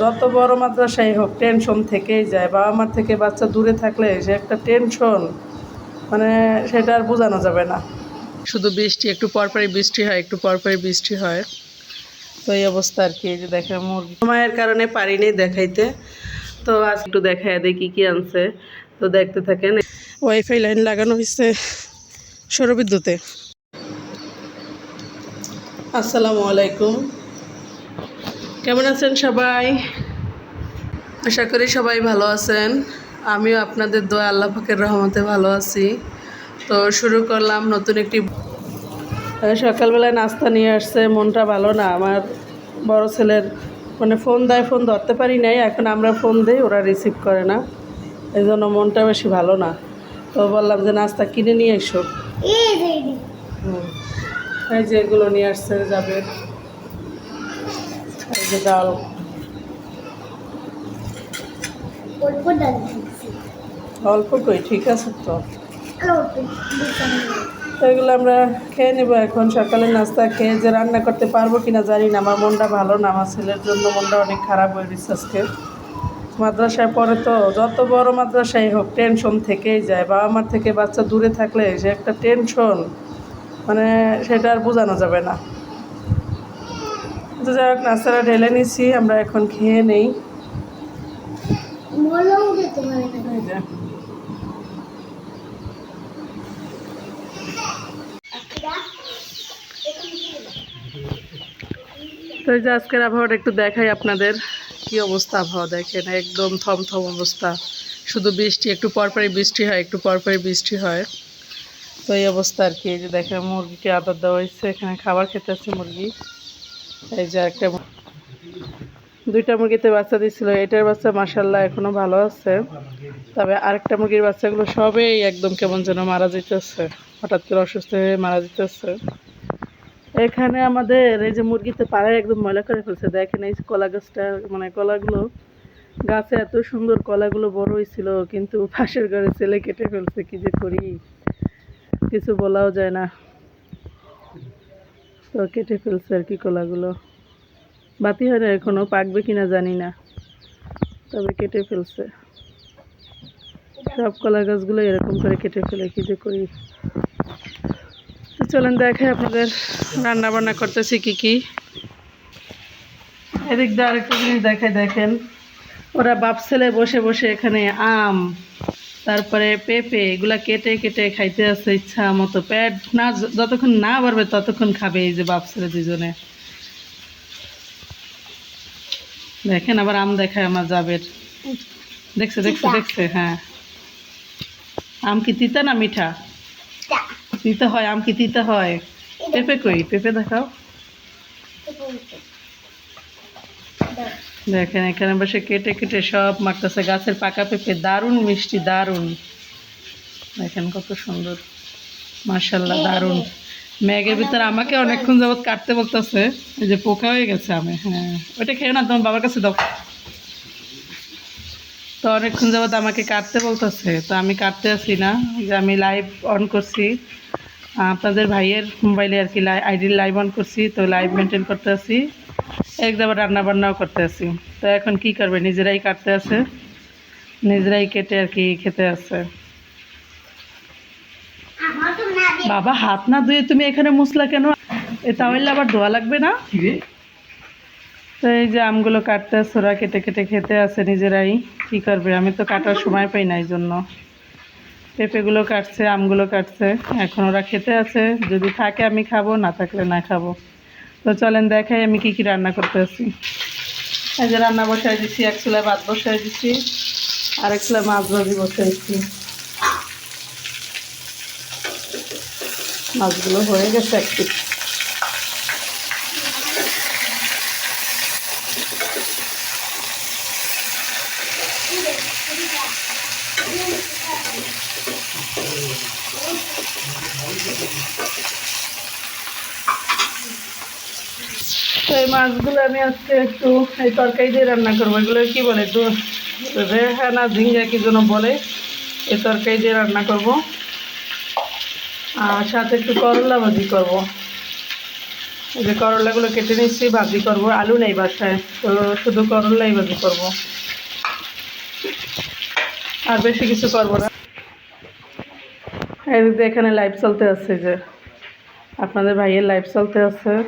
যত বড় মাদ্রাসাই হোক টেনশন থেকেই যায়। বাবা মার থেকে বাচ্চা দূরে থাকলে সে একটা টেনশন মানে সেটা আর বোঝানো যাবে না। শুধু বৃষ্টি, একটু পরপরই বৃষ্টি হয়, একটু পরপরই বৃষ্টি হয়। তো এই অবস্থা আর কি যে দেখে মুরগি। সময়ের কারণে পারিনি দেখাইতে। তো আজ একটু দেখায় দেখি কি আনছে। তো দেখতে থাকেন। ওয়াইফাই লাইন লাগানো হয়েছে সৌরবিদ্যুতে। আসসালামু আলাইকুম। কেমন আছেন সবাই? আশা করি সবাই ভালো আছেন। আমিও আপনাদের দোয়া আল্লাহ পাকের রহমতে ভালো আছি। তো শুরু করলাম নতুন একটি সকালবেলায় নাস্তা নিয়ে আসছে। মনটা ভালো না। আমার বড় ছেলের মানে ফোন দেয় ফোন ধরতে পারি নাই। এখন আমরা ফোন দিই ওরা রিসিভ করে না। এই জন্য মনটা বেশি ভালো না। তো বললাম যে নাস্তা কিনে নিয়ে এসো। হুম। এই যে এগুলো নিয়ে আসছে যাবে। যে ডাল অল্প কই? ঠিক আছে তো। তো এগুলো আমরা খেয়ে নেব এখন। সকালে নাস্তা খেয়ে যে রান্না করতে পারব কিনা জানি না। আমার মনটা ভালো না। আমার ছেলের জন্য মনটা অনেক খারাপ হয়ে গেছে আজকে। মাদ্রাসায় পড়ে তো যত বড় মাদ্রাসায় হোক টেনশন থেকেই যায়। বাবা মার থেকে বাচ্চা দূরে থাকলে সে একটা টেনশন মানে সেটা আর বোঝানো যাবে না। তো যাই হোক, নাস্তাটা ঢেলে নিছি, আমরা এখন খেয়ে নেই। তো এই যে আজকের আবহাওয়াটা একটু দেখাই আপনাদের, কি অবস্থা আবহাওয়া দেখেন, একদম থমথম অবস্থা। শুধু বৃষ্টি, একটু পরপরই বৃষ্টি হয়, একটু পরপরই বৃষ্টি হয়। তো এই অবস্থা আর কি, এই যে দেখেন মুরগিকে আদর দেওয়া হয়েছে, এখানে খাবার খেতে আছে মুরগি। এই যে একটা দুইটা মুরগিতে বাচ্চা দিছিল এটার বাচ্চা মাসাল্লাহ এখনও ভালো আছে। তবে আরেকটা মুরগির বাচ্চাগুলো সবেই একদম কেমন যেন মারা যেতেছে হঠাৎ করে অসুস্থ হয়ে মারা যেতেছে এখানে আমাদের এই যে মুরগিতে পাড়ায় একদম ময়লা করে ফেলছে, দেখেন এই কলা গাছটা মানে কলাগুলো। গাছে এত সুন্দর কলাগুলো বড় হয়েছিল, কিন্তু পাশের ঘরে ছেলে কেটে ফেলছে, কি যে করি? কিছু বলাও যায় না। তো কেটে ফেলছে আর কি কলাগুলো। বাতি হয় না এখনও পাকবে কিনা জানি না। তবে কেটে ফেলছে। সব কলা গাছগুলো এরকম করে কেটে ফেলে, কি যে করি। তো চলেন দেখে আপনাদের রান্না বান্না করতেছি কি কি। এদিক দিয়ে আরেকটা জিনিস দেখে দেখেন। ওরা বাপ ছেলে বসে বসে এখানে আম তারপরে পেঁপে এগুলা কেটে কেটে খাইতে আছে ইচ্ছা মতো। পেট না যতক্ষণ না বাড়বে ততক্ষণ খাবে এই যে বাপ দুজনে। দেখেন আবার আম দেখায় আমার জাবের। দেখছে দেখছে দেখছে হ্যাঁ। আম কি তিতা না মিঠা? তিতা। হয় আম কি তিতা হয়? পেঁপে কই? পেঁপে দেখাও। দেখেন এখানে বসে কেটে কেটে সব মারতেছে গাছের পাকা পেঁপে দারুণ মিষ্টি দারুণ। দেখেন কত সুন্দর। মার্শাল্লাহ দারুণ। ম্যাগের ভিতরে আমাকে অনেকক্ষণ যাবত কাটতে বলতেছে এই যে পোকা হয়ে গেছে আমি হ্যাঁ। ওইটা খেয়ে না তোমার বাবার কাছে দাও। তো অনেকক্ষণ যাবত আমাকে কাটতে বলতেছে তো আমি কাটতে আসি না যে আমি লাইভ অন করছি। আপনাদের ভাইয়ের মোবাইলে আর কি আইডি লাইভ অন করছি তো লাইভ মেনটেন করতে আসি। একদম আবার রান্না বান্নাও করতে আসি তো এখন কি করবে? নিজেরাই কাটতে আছে। নিজেরাই কেটে আর কি খেতে আছে। বাবা হাত না ধুয়ে তুমি এখানে মুসলা কেন? এ তাহলে আবার ধোয়া লাগবে না? তো এই যে আমগুলো কাটতে আছে ওরা কেটে কেটে খেতে আছে নিজেরাই। কি করবে? আমি তো কাটার সময় পাই না এই জন্য পেঁপেগুলো কাটছে আমগুলো কাটছে। এখন ওরা খেতে আছে। যদি থাকে আমি খাব না থাকলে না খাব। তো চলেন দেখাই আমি কি কি রান্না করতে আসি এই যে রান্না বসাই দিচ্ছি এক চুলায় ভাত বসাই দিচ্ছি আর এক চুলায় মাছ ভাজি বসাইছি। মাছগুলো হয়ে গেছে একটু মাছগুলো আমি আজকে একটু এই তরকারি দিয়ে রান্না করব। এগুলো কি বলে? একটু রেহানা, ঝিঙ্গা কি যেন বলে, এই তরকারি দিয়ে রান্না করব। আর সাথে একটু করলা ভাজি করব। এই যে করলাগুলো কেটে নিচ্ছি, ভাজি করব। আলু নেই বাসায়, তো শুধু করলাই ভাজি করব। আর বেশি কিছু করব না। এদিক এখানে লাইভ চলতে আছে যে, আপনাদের ভাইয়ের লাইভ চলতে আছে এই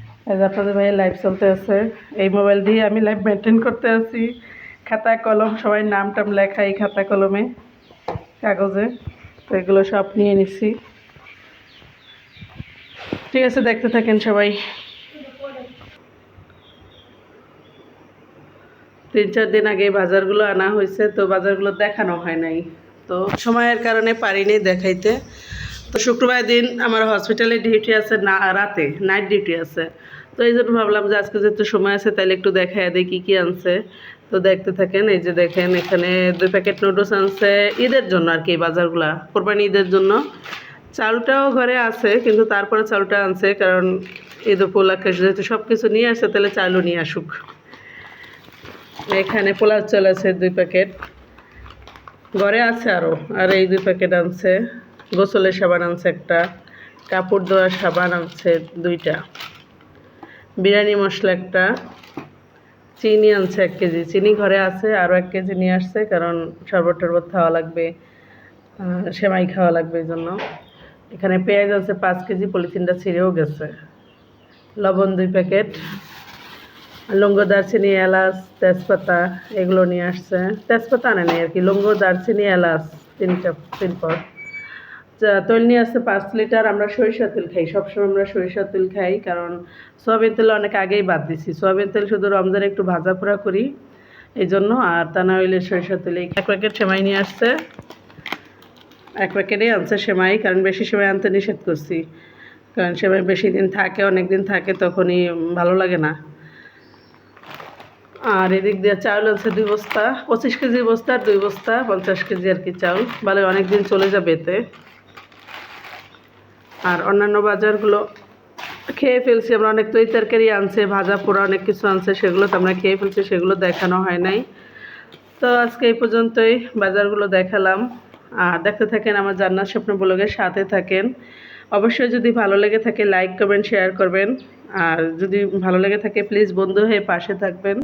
যে আপনাদের ভাইয়ের লাইভ চলতে আছে। এই মোবাইল দিয়ে আমি লাইভ মেনটেন করতে আছি। খাতা, কলম, সবাই নাম টাম লেখা এই খাতা, কলমে, কাগজে। তো এগুলো সব নিয়ে নিছি। ঠিক আছে, দেখতে থাকেন সবাই। তিন, চার দিন আগে বাজারগুলো আনা হয়েছে, তো বাজারগুলো দেখানো হয় নাই। তো সময়ের কারণে পারিনি দেখাইতে। তো শুক্রবার দিন আমার হসপিটালে ডিউটি আছে না, রাতে নাইট ডিউটি আছে। তো এই জন্য ভাবলাম যে আজকে যেহেতু সময় আছে, তাহলে একটু দেখাই দেয় কী কী আনছে। তো দেখতে থাকেন, এই যে দেখেন, এখানে দুই প্যাকেট নুডলস আনছে। ঈদের জন্য আর কি বাজারগুলা, কোরবানি ঈদের জন্য। চালটাও ঘরে আছে, কিন্তু তারপরে চালটা আনছে, কারণ ঈদ উপলক্ষে যেহেতু সব কিছু নিয়ে আসে, তাহলে চালও নিয়ে আসুক। এখানে পোলাও চাল আছে দুই প্যাকেট ঘরে আছে আরও আর এই দুই প্যাকেট আনছে। গোসলের সাবান আনছে একটা, কাপড় ধোয়ার সাবান আনছে দুইটা, বিরিয়ানি মশলা একটা, চিনি আনছে এক কেজি, চিনি ঘরে আছে, আরও এক কেজি নিয়ে আসছে, কারণ শরবত টরবত খাওয়া লাগবে সেমাই খাওয়া লাগবে এই জন্য। এখানে পেঁয়াজ আছে পাঁচ কেজি, পলিথিনটা ছিঁড়েও গেছে। লবণ দুই প্যাকেট, লঙ্গ, দারচিনি, এলাচ, তেজপাতা, এগুলো নিয়ে আসছে। তেজপাতা আনে নেই আর কি, লঙ্গ, দারচিনি, এলাচ, তিনটা, তিন তেল নিয়ে আসছে পাঁচ লিটার আমরা সরিষা তেল খাই। সবসময় আমরা সরিষা তেল খাই, কারণ সয়াবিন তেল অনেক আগেই বাদ দিছি। সয়াবিন তেল শুধু রমজানে একটু ভাজা পোড়া করি এই জন্য আর তা না হইলে সরিষা তেল এক প্যাকেট সেমাই নিয়ে আসছে। এক প্যাকেটেই আনছে সেমাই, কারণ বেশি সেমাই আনতে নিষেধ করছি। কারণ সেমাই বেশি দিন থাকে, অনেক দিন থাকে, তখনই ভালো লাগে না। আর এদিক দিয়ে চাউল আছে দুই বস্তা, পঁচিশ কেজি বস্তা দুই বস্তা, পঞ্চাশ কেজি আর কি চাউল। ভালো অনেক দিন চলে যাবে এতে। আর অন্যান্য বাজারগুলো খেয়ে ফেলছি। আমরা অনেক তৈ তরকারি আনছে, ভাজা পোড়া অনেক কিছু আনছে সেগুলো তো আমরা খেয়ে ফেলছি, সেগুলো দেখানো হয় নাই। তো আজকে এই পর্যন্তই, বাজারগুলো দেখালাম। আর দেখতে থাকেন আমার জান্নাত স্বপ্ন ব্লগের সাথে থাকেন। অবশ্যই যদি ভালো লেগে থাকে লাইক করবেন শেয়ার করবেন। আর যদি ভালো লেগে থাকে প্লিজ বন্ধু হয়ে পাশে থাকবেন।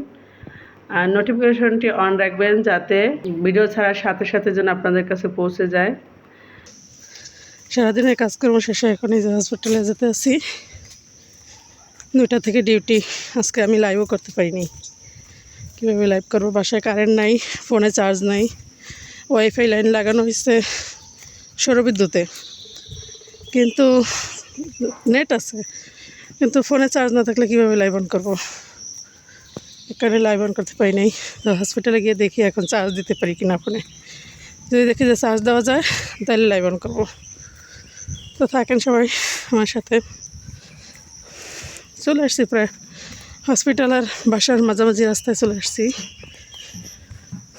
আর নোটিফিকেশনটি অন রাখবেন যাতে ভিডিও ছাড়ার সাথে সাথে যেন আপনাদের কাছে পৌঁছে যায়। সারাদিনের কাজকর্ম শেষে এখন এই যে হসপিটালে যেতে আসি। দুইটা থেকে ডিউটি আজকে আমি লাইভও করতে পারিনি। কীভাবে লাইভ করব? বাসায় কারেন্ট নাই ফোনে চার্জ নাই ওয়াইফাই লাইন লাগানো হয়েছে সৌরবিদ্যুতে। কিন্তু নেট আছে, কিন্তু ফোনে চার্জ না থাকলে কীভাবে লাইভ অন করব? এখানে লাইভ অন করতে পারি নাই। তো হসপিটালে গিয়ে দেখি এখন চার্জ দিতে পারি কিনা ফোনে যদি দেখি যে চার্জ দেওয়া যায়, তাহলে লাইভ অন করব। তো থাকেন সবাই আমার সাথে। চলে আসছি প্রায় হসপিটাল আর বাসার মাঝামাঝি রাস্তায় চলে আসছি।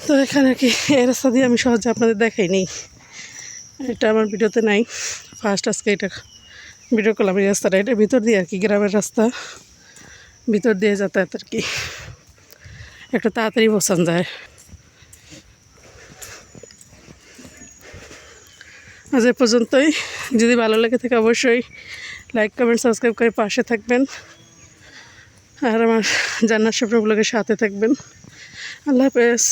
তো এখানে আর কি, এই রাস্তা দিয়ে আমি সহজে আপনাদের দেখাইনি এটা আমার ভিডিওতে নাই। ফার্স্ট আজকে এটা ভিডিও করলাম, এই রাস্তাটা। এটা ভিতর দিয়ে আর কি, গ্রামের রাস্তা। ভিতর দিয়ে যাতায়াত আর কি। একটু তাড়াতাড়ি বসান যায়। আজ এ পর্যন্তই। যদি ভালো লেগে থাকে অবশ্যই লাইক কমেন্ট সাবস্ক্রাইব করে পাশে থাকবেন। আর আমার জান্নার স্বপ্নগুলোকে সাথে থাকবেন। আল্লাহ হাফেজ।